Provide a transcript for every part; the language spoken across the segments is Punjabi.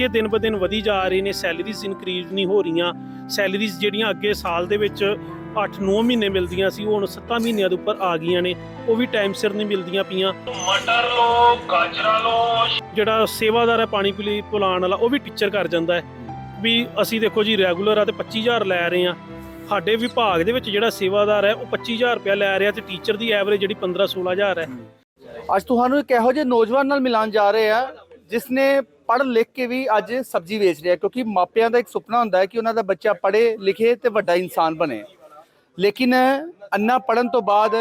ਖਰਚੇ ਦਿਨ ਬ ਦਿਨ ਵਧੀ ਜਾ ਰਹੇ ਨੇ ਸੈਲਰੀਜ਼ ਇਨਕਰੀਜ਼ ਨਹੀਂ ਹੋ ਰਹੀਆਂ ਸੈਲਰੀਜ਼ ਜਿਹੜੀਆਂ ਅੱਗੇ ਸਾਲ ਦੇ ਵਿੱਚ 8-9 ਮਹੀਨੇ ਮਿਲਦੀਆਂ ਸੀ ਉਹ ਹੁਣ 7 ਮਹੀਨਿਆਂ ਦੇ ਉੱਪਰ ਆ ਗਈਆਂ ਨੇ ਉਹ ਵੀ ਟਾਈਮ ਸਿਰ ਨਹੀਂ ਮਿਲਦੀਆਂ ਪਈਆਂ। ਮਟਰ ਲੋ ਗਾਜਰਾਂ ਲੋ ਜਿਹੜਾ ਸੇਵਾਦਾਰ ਹੈ ਪਾਣੀ ਪਿਲੀ ਪਿਲਾਉਣ ਵਾਲਾ ਉਹ ਵੀ ਟੀਚਰ ਕਰ ਜਾਂਦਾ ਹੈ। ਵੀ ਅਸੀਂ ਦੇਖੋ ਜੀ ਰੈਗੂਲਰ ਆ ਤੇ 25000 ਲੈ ਰਹੇ ਆ ਸਾਡੇ ਵਿਭਾਗ ਦੇ ਵਿੱਚ ਜਿਹੜਾ ਸੇਵਾਦਾਰ ਹੈ ਉਹ 25000 ਰੁਪਇਆ ਲੈ ਰਿਹਾ ਤੇ ਟੀਚਰ ਦੀ ਐਵਰੇਜ ਜਿਹੜੀ 15-16000 ਹੈ। ਅੱਜ ਤੁਹਾਨੂੰ ਇੱਕ ਇਹੋ ਜਿਹੇ ਨੌਜਵਾਨ ਨਾਲ ਮਿਲਾਨ ਜਾ ਰਹੇ ਆ ਜਿਸ ਨੇ ਪੜ੍ਹ ਲਿਖ ਕੇ ਵੀ ਅੱਜ ਸਬਜ਼ੀ ਵੇਚ ਰਿਹਾ, ਕਿਉਂਕਿ ਮਾਪਿਆਂ ਦਾ ਇੱਕ ਸੁਪਨਾ ਹੁੰਦਾ ਹੈ ਕਿ ਉਹਨਾਂ ਦਾ ਬੱਚਾ ਪੜ੍ਹੇ ਲਿਖੇ ਤੇ ਵੱਡਾ ਇਨਸਾਨ ਬਣੇ। ਲੇਕਿਨ ਅੰਨਾ ਪੜਨ ਤੋਂ ਬਾਅਦ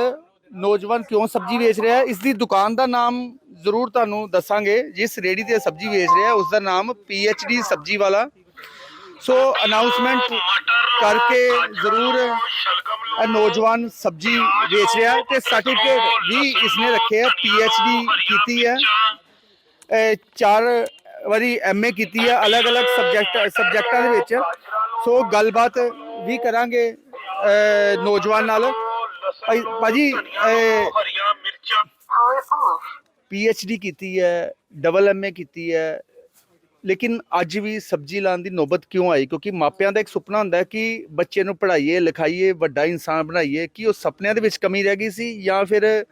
ਨੌਜਵਾਨ ਕਿਉਂ ਸਬਜ਼ੀ ਵੇਚ ਰਿਹਾ ਹੈ? ਇਸ ਦੀ ਦੁਕਾਨ ਦਾ ਨਾਮ ਜ਼ਰੂਰ ਤੁਹਾਨੂੰ ਦੱਸਾਂਗੇ। ਜਿਸ ਰੇੜੀ ਤੇ ਸਬਜ਼ੀ ਵੇਚ ਰਿਹਾ ਹੈ, ਉਸ ਦਾ ਨਾਮ ਡੀ ਸਬਜ਼ੀ ਵਾਲਾ। ਸੋ ਅਨਾਉਂਸਮੈਂਟ ਕਰਕੇ ਜ਼ਰੂਰ ਇਹ ਨੌਜਵਾਨ ਸਬਜ਼ੀ ਵੇਚ ਰਿਹਾ ਹੈ ਤੇ ਸਰਟੀਫਿਕੇਟ ਵੀ ਇਸਨੇ ਰੱਖਿਆ ਪੀ ਹੈ ਡੀ ਕੀਤੀ ਹੈ। ਚਾਰ ਵਾਰੀ ਐਮਏ ਕੀਤੀ ਹੈ ਅਲੱਗ-ਅਲੱਗ ਸਬਜੈਕਟ ਸਬਜੈਕਟਾਂ ਦੇ ਵਿੱਚ। ਸੋ ਗੱਲਬਾਤ ਵੀ ਕਰਾਂਗੇ ਨੌਜਵਾਨ ਨਾਲ। ਭਾਈ- ਭਾਜੀ ਇਹ ਹਰੀਆਂ ਡੀ ਕੀਤੀ ਹੈ ਡਬਲ ਐਮਏ ਕੀਤੀ ਹੈ। ਲੇਕਿਨ ਅੱਜ ਵੀ ਸਬਜ਼ੀ ਲਾਉਣ ਦੀ ਨੌਬਤ ਕਿਉਂ ਆਈ? ਕਿਉਂਕਿ ਮਾਪਿਆਂ ਦਾ ਇੱਕ ਸੁਪਨਾ ਹੁੰਦਾ ਕਿ ਬੱਚੇ ਨੂੰ ਪੜ੍ਹਾਈਏ, ਲਿਖਾਈਏ, ਵੱਡਾ ਇਨਸਾਨ ਬਣਾਈਏ, ਕਿ ਉਹ ਸੁਪਨਿਆਂ ਦੇ ਵਿੱਚ ਕਮੀ ਰਹਿ ਗਈ ਸੀ ਜਾਂ ਫਿਰ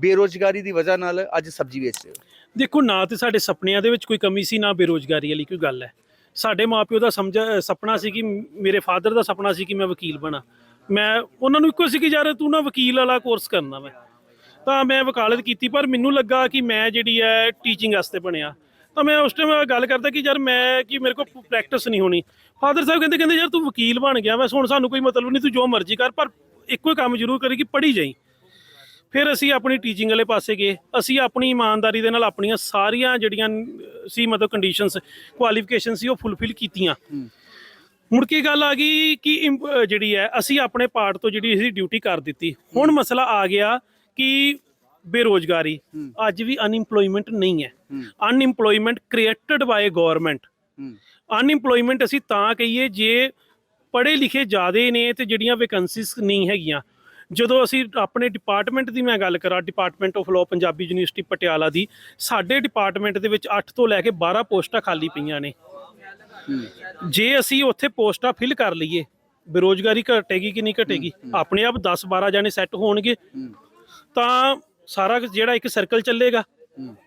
ਬੇਰੋਜ਼ਗਾਰੀ ਦੀ ਵਜ੍ਹਾ ਨਾਲ ਅੱਜ ਸਬਜ਼ੀ ਵੇਚ ਰਹੇ ਹੋ? ਦੇਖੋ, ਨਾ ਤੇ ਸਾਡੇ ਸੁਪਨਿਆਂ ਦੇ ਵਿੱਚ ਕੋਈ ਕਮੀ ਸੀ, ਨਾ ਬੇਰੋਜ਼ਗਾਰੀ ਵਾਲੀ ਕੋਈ ਗੱਲ ਹੈ। ਸਾਡੇ ਮਾਪਿਓ ਦਾ ਸਮਝ ਸੁਪਨਾ ਸੀ ਕਿ ਮੇਰੇ ਫਾਦਰ ਦਾ ਸੁਪਨਾ ਸੀ ਕਿ ਮੈਂ ਵਕੀਲ ਬਣਾ। ਮੈਂ, ਉਹਨਾਂ ਨੂੰ ਇੱਕੋ ਸੀ ਕਿ ਯਾਰ, ਤੂੰ ਨਾ ਵਕੀਲ ਵਾਲਾ ਕੋਰਸ ਕਰਨਾ ਮੈਂ ਤਾਂ ਮੈਂ ਵਕਾਲਤ ਕੀਤੀ, ਪਰ ਮੈਨੂੰ ਲੱਗਾ ਕਿ ਮੈਂ ਜਿਹੜੀ ਹੈ ਟੀਚਿੰਗ ਵਾਸਤੇ ਬਣਿਆ। ਤਾਂ ਮੈਂ ਉਸ ਟਾਈਮ ਗੱਲ ਕਰਦਾ ਕਿ ਯਾਰ, ਮੈਂ ਕਿ ਮੇਰੇ ਕੋਲ ਪ੍ਰੈਕਟਿਸ ਨਹੀਂ ਹੋਣੀ। ਫਾਦਰ ਸਾਹਿਬ ਕਹਿੰਦੇ ਕਹਿੰਦੇ, ਯਾਰ, ਤੂੰ ਵਕੀਲ ਬਣ ਗਿਆ ਮੈਂ ਹੁਣ ਸਾਨੂੰ ਕੋਈ ਮਤਲਬ ਨਹੀਂ, ਤੂੰ ਜੋ ਮਰਜ਼ੀ ਕਰ, ਪਰ ਇੱਕੋ ਹੀ ਕੰਮ ਜ਼ਰੂਰ ਕਰੀ ਕਿ ਪੜ੍ਹੀ ਜਾਈ। ਫਿਰ ਅਸੀਂ ਆਪਣੀ ਟੀਚਿੰਗ ਵਾਲੇ ਪਾਸੇ ਗਏ। ਅਸੀਂ ਆਪਣੀ ਇਮਾਨਦਾਰੀ ਦੇ ਨਾਲ ਆਪਣੀਆਂ ਸਾਰੀਆਂ ਜਿਹੜੀਆਂ ਸੀ ਮਤਲਬ ਕੰਡੀਸ਼ਨਸ ਕੁਆਲੀਫਿਕੇਸ਼ਨ ਸੀ ਉਹ ਫੁੱਲਫਿਲ ਕੀਤੀਆਂ। ਮੁੜ ਕੇ ਗੱਲ ਆ ਗਈ ਕਿ ਜਿਹੜੀ ਹੈ ਅਸੀਂ ਆਪਣੇ ਪਾਰਟ ਤੋਂ ਜਿਹੜੀ ਅਸੀਂ ਡਿਊਟੀ ਕਰ ਦਿੱਤੀ। ਹੁਣ ਮਸਲਾ ਆ ਗਿਆ ਕਿ ਬੇਰੋਜ਼ਗਾਰੀ। ਅੱਜ ਵੀ ਅਨਇੰਪਲੋਇਮੈਂਟ ਨਹੀਂ ਹੈ। Unemployment created by government unemployment ਅਸੀਂ ਤਾਂ ਕਹੀਏ ਜੇ ਪੜ੍ਹੇ ਲਿਖੇ ਜ਼ਿਆਦੇ ਨੇ ਤੇ ਜਿਹੜੀਆਂ ਵੈਕੈਂਸੀਜ਼ ਨਹੀਂ ਹੈਗੀਆਂ ਜਦੋਂ ਅਸੀਂ ਆਪਣੇ ਡਿਪਾਰਟਮੈਂਟ ਦੀ ਮੈਂ ਗੱਲ ਕਰਾਂ department of law Punjabi university Patiala ਦੀ ਸਾਡੇ ਡਿਪਾਰਟਮੈਂਟ ਦੇ ਵਿੱਚ 8 ਤੋਂ ਲੈ ਕੇ 12 ਪੋਸਟਾਂ ਖਾਲੀ ਪਈਆਂ ਨੇ। ਜੇ ਅਸੀਂ ਉੱਥੇ ਪੋਸਟਾਂ ਫਿਲ ਕਰ ਲਈਏ ਬੇਰੋਜ਼ਗਾਰੀ ਘਟੇਗੀ ਕਿ ਨਹੀਂ ਘਟੇਗੀ? ਆਪਣੇ ਆਪ 10 12 ਜਾਣੇ ਸੈੱਟ ਹੋਣਗੇ। ਤਾਂ ਸਾਰਾ ਜਿਹੜਾ ਇੱਕ ਸਰਕਲ ਚੱਲੇਗਾ।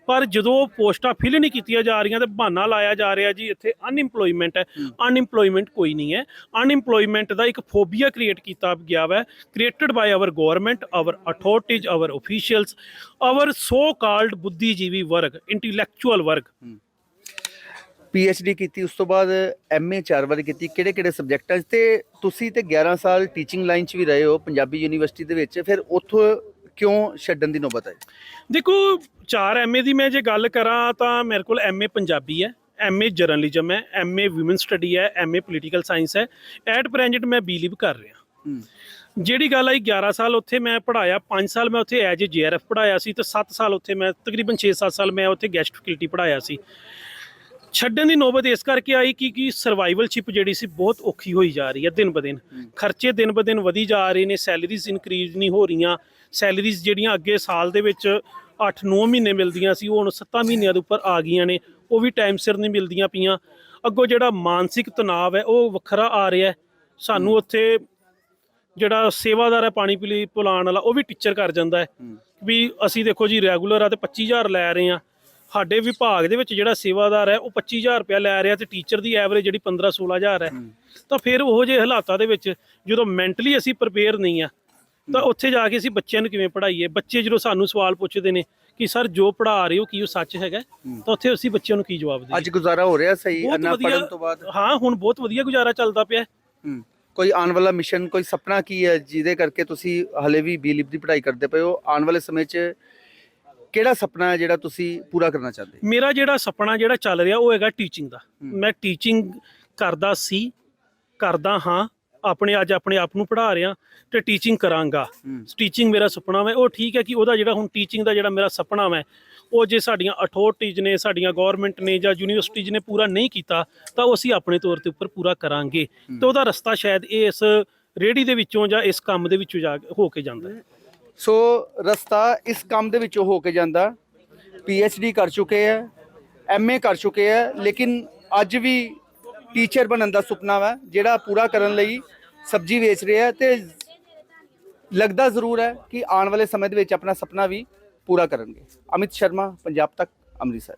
ਪਰ ਜਦੋਂ ਪੋਸਟਾਂ ਫਿਲ ਨਹੀਂ ਕੀਤੀਆਂ ਜਾ ਰਹੀਆਂ ਤੇ ਬਹਾਨਾ ਲਾਇਆ ਜਾ ਰਿਹਾ ਜੀ ਇੱਥੇ ਅਨਇੰਪਲੋਇਮੈਂਟ ਹੈ। ਅਨਇੰਪਲੋਇਮੈਂਟ ਕੋਈ ਨਹੀਂ ਹੈ। ਅਨਇੰਪਲੋਇਮੈਂਟ ਦਾ ਇੱਕ ਫੋਬੀਆ ਕ੍ਰੀਏਟ ਕੀਤਾ ਗਿਆ ਹੈ created by our government our authorities our officials our so called ਬੁੱਧੀਜੀਵੀ ਵਰਗ ਇੰਟੈਲੈਕਚੁਅਲ ਵਰਗ। ਡੀ ਕੀਤੀ ਉਸ ਤੋਂ ਬਾਅਦ ਐਮਏ ਚਾਰ ਵਾਰੀ ਕੀਤੀ। ਕਿਹੜੇ ਕਿਹੜੇ ਸਬਜੈਕਟਾਂ 'ਚ ਤੇ ਤੁਸੀਂ ਤੇ 11 ਸਾਲ ਟੀਚਿੰਗ ਲਾਈਨ 'ਚ ਵੀ ਰਹੇ ਹੋ ਪੰਜਾਬੀ ਯੂਨੀਵਰਸਿਟੀ ਦੇ ਵਿੱਚ। ਫਿਰ ਉੱਥੋਂ ਕਿਉਂ ਛੱਡਣ ਦੀ ਨੌਬਤ ਆਈ? ਦੇਖੋ 4 ਐਮਏ ਦੀ ਮੈਂ ਜੇ ਗੱਲ ਕਰਾਂ ਤਾਂ ਮੇਰੇ ਕੋਲ ਐਮਏ ਪੰਜਾਬੀ ਹੈ ਐਮਏ ਜਰਨਲਿਜ਼ਮ ਹੈ ਐਮਏ ਔਮਨ ਸਟੱਡੀ ਹੈ ਐਮਏ ਪੋਲੀਟੀਕਲ ਸਾਇੰਸ ਹੈ। ਐਟ ਪ੍ਰੈਜ਼ੈਂਟ ਮੈਂ ਬੀਲੀਵ ਕਰ ਰਿਹਾ। ਜਿਹੜੀ ਗੱਲ ਆਈ 11 ਸਾਲ ਉੱਥੇ ਮੈਂ ਪੜਾਇਆ 5 ਸਾਲ ਮੈਂ ਉੱਥੇ ਐਜ ਏ ਜੀਆਰਐਫ ਪੜਾਇਆ ਸੀ ਤੇ 7 ਸਾਲ ਉੱਥੇ ਮੈਂ ਤਕਰੀਬਨ 6-7 ਸਾਲ ਮੈਂ ਉੱਥੇ ਗੈਸਟ ਫੈਕਲਟੀ ਪੜਾਇਆ ਸੀ। ਛੱਡਣ ਦੀ ਨੌਬਤ ਇਸ ਕਰਕੇ ਆਈ ਕਿ ਕਿ ਸਰਵਾਈਵਲਸ਼ਿਪ ਜਿਹੜੀ ਸੀ ਬਹੁਤ ਔਖੀ ਹੋਈ ਜਾ ਰਹੀ ਹੈ ਦਿਨ ਬ ਦਿਨ। ਖਰਚੇ ਦਿਨ ਬ ਦਿਨ ਵਧੀ ਜਾ ਰਹੇ ਨੇ ਸੈਲਰੀਜ਼ ਇਨਕਰੀਜ਼ ਨਹੀਂ ਹੋ ਰਹੀਆਂ। ਸੈਲਰੀਜ਼ ਜਿਹੜੀਆਂ ਅੱਗੇ ਸਾਲ ਦੇ ਵਿੱਚ 8-9 ਮਹੀਨੇ ਮਿਲਦੀਆਂ ਸੀ ਉਹ ਹੁਣ 7 ਮਹੀਨਿਆਂ ਦੇ ਉੱਪਰ ਆ ਗਈਆਂ ਨੇ ਉਹ ਵੀ ਟਾਈਮ ਸਿਰ ਨਹੀਂ ਮਿਲਦੀਆਂ ਪਈਆਂ। ਅੱਗੋਂ ਜਿਹੜਾ ਮਾਨਸਿਕ ਤਣਾਅ ਹੈ ਉਹ ਵੱਖਰਾ ਆ ਰਿਹਾ। ਸਾਨੂੰ ਉੱਥੇ ਜਿਹੜਾ ਸੇਵਾਦਾਰ ਹੈ ਪਾਣੀ ਪਿਲੀ ਪਿਲਾਉਣ ਵਾਲਾ ਉਹ ਵੀ ਟੀਚਰ ਕਰ ਜਾਂਦਾ ਹੈ ਵੀ ਅਸੀਂ ਦੇਖੋ ਜੀ ਰੈਗੂਲਰ ਆ ਤੇ 25000 ਲੈ ਰਹੇ ਆ ਸਾਡੇ ਵਿਭਾਗ ਦੇ ਵਿੱਚ ਜਿਹੜਾ ਸੇਵਾਦਾਰ ਹੈ ਉਹ 25000 ਰੁਪਇਆ ਲੈ ਰਿਹਾ ਤੇ ਟੀਚਰ ਦੀ ਐਵਰੇਜ ਜਿਹੜੀ 15 16000 ਹੈ। ਤਾਂ ਫਿਰ ਉਹ ਜਿਹੇ ਹਾਲਾਤਾਂ ਦੇ ਵਿੱਚ ਜਦੋਂ ਮੈਂਟਲੀ ਅਸੀਂ ਪ੍ਰਪੇਅਰ ਨਹੀਂ ਆ ਤਾਂ ਉੱਥੇ ਜਾ ਕੇ ਅਸੀਂ ਬੱਚਿਆਂ ਨੂੰ ਕਿਵੇਂ ਪੜ੍ਹਾਈਏ? ਬੱਚੇ ਜਦੋਂ ਸਾਨੂੰ ਸਵਾਲ ਪੁੱਛਦੇ ਨੇ ਕਿ ਸਰ ਜੋ ਪੜ੍ਹਾ ਰਹੇ ਹੋ ਕੀ ਉਹ ਸੱਚ ਹੈਗਾ? ਤਾਂ ਉੱਥੇ ਅਸੀਂ ਬੱਚਿਆਂ ਨੂੰ ਕੀ ਜਵਾਬ ਦੇਈਏ? ਅੱਜ ਗੁਜ਼ਾਰਾ ਹੋ ਰਿਹਾ ਸਹੀ ਅੰਨਾ ਪੜਨ ਤੋਂ ਬਾਅਦ? ਹਾਂ ਹੁਣ ਬਹੁਤ ਵਧੀਆ ਗੁਜ਼ਾਰਾ ਚੱਲਦਾ ਪਿਆ। ਕੋਈ ਆਉਣ ਵਾਲਾ ਮਿਸ਼ਨ ਕੋਈ ਸੁਪਨਾ ਕੀ ਹੈ ਜਿਹਦੇ ਕਰਕੇ ਤੁਸੀਂ ਹਲੇ ਵੀ ਬੀਲਿਪ ਦੀ ਪੜ੍ਹਾਈ ਕਰਦੇ ਪਏ ਹੋ? ਆਉਣ ਵਾਲੇ ਸਮੇਂ 'ਚ ਕਿਹੜਾ ਸੁਪਨਾ ਹੈ ਜਿਹੜਾ ਤੁਸੀਂ ਪੂਰਾ ਕਰਨਾ ਚਾਹੁੰਦੇ ਮੇਰਾ ਜਿਹੜਾ ਸੁਪਨਾ ਜਿਹੜਾ ਚੱਲ ਰਿਹਾ ਉਹ ਹੈਗਾ ਟੀਚਿੰਗ ਦਾ। ਮੈਂ ਟੀਚਿੰਗ ਕਰਦਾ ਸੀ ਕਰਦਾ ਹਾਂ ਆਪਣੇ ਅੱਜ ਆਪਣੇ ਆਪ ਨੂੰ ਪੜ੍ਹਾ ਰਿਹਾ ਤੇ ਟੀਚਿੰਗ ਕਰਾਂਗਾ। ਟੀਚਿੰਗ ਮੇਰਾ ਸੁਪਨਾ ਹੈ ਉਹ ਠੀਕ ਹੈ ਕਿ ਉਹਦਾ ਜਿਹੜਾ ਹੁਣ ਟੀਚਿੰਗ ਦਾ ਜਿਹੜਾ ਮੇਰਾ ਸੁਪਨਾ ਹੈ ਉਹ ਜੇ ਸਾਡੀਆਂ ਅਥਾਰਟੀਜ਼ ਨੇ ਸਾਡੀਆਂ ਗਵਰਨਮੈਂਟ ਨੇ ਜਾਂ ਯੂਨੀਵਰਸਿਟੀਜ਼ ਨੇ ਪੂਰਾ ਨਹੀਂ ਕੀਤਾ ਤਾਂ ਉਹ ਅਸੀਂ ਆਪਣੇ ਤੌਰ ਤੇ ਉੱਪਰ ਪੂਰਾ ਕਰਾਂਗੇ। ਤੇ ਉਹਦਾ ਰਸਤਾ ਸ਼ਾਇਦ ਇਸ ਰੇੜੀ ਦੇ ਵਿੱਚੋਂ ਜਾਂ ਇਸ ਕੰਮ ਦੇ ਵਿੱਚੋਂ ਜਾ ਹੋ ਕੇ ਜਾਂਦਾ ਹੈ। ਸੋ ਰਸਤਾ ਇਸ ਕੰਮ ਦੇ ਵਿੱਚੋਂ ਹੋ ਕੇ ਜਾਂਦਾ। ਡੀ ਕਰ ਚੁੱਕੇ ਹੈ ਐਮਏ ਕਰ ਚੁੱਕੇ ਹੈ, ਲੇਕਿਨ ਅੱਜ ਵੀ ਟੀਚਰ ਬਣਨ ਦਾ ਸੁਪਨਾ ਵਾ, ਜਿਹੜਾ ਪੂਰਾ ਕਰਨ ਲਈ ਸਬਜ਼ੀ ਵੇਚ ਰਿਹਾ ਹੈ ਤੇ ਲੱਗਦਾ ਜ਼ਰੂਰ ਹੈ ਕਿ ਆਉਣ ਵਾਲੇ ਸਮੇਂ ਦੇ ਵਿੱਚ ਆਪਣਾ ਸੁਪਨਾ ਵੀ ਪੂਰਾ ਕਰਨਗੇ। ਅਮਿਤ ਸ਼ਰਮਾ, ਪੰਜਾਬ ਤੱਕ, ਅੰਮ੍ਰਿਤਸਰ।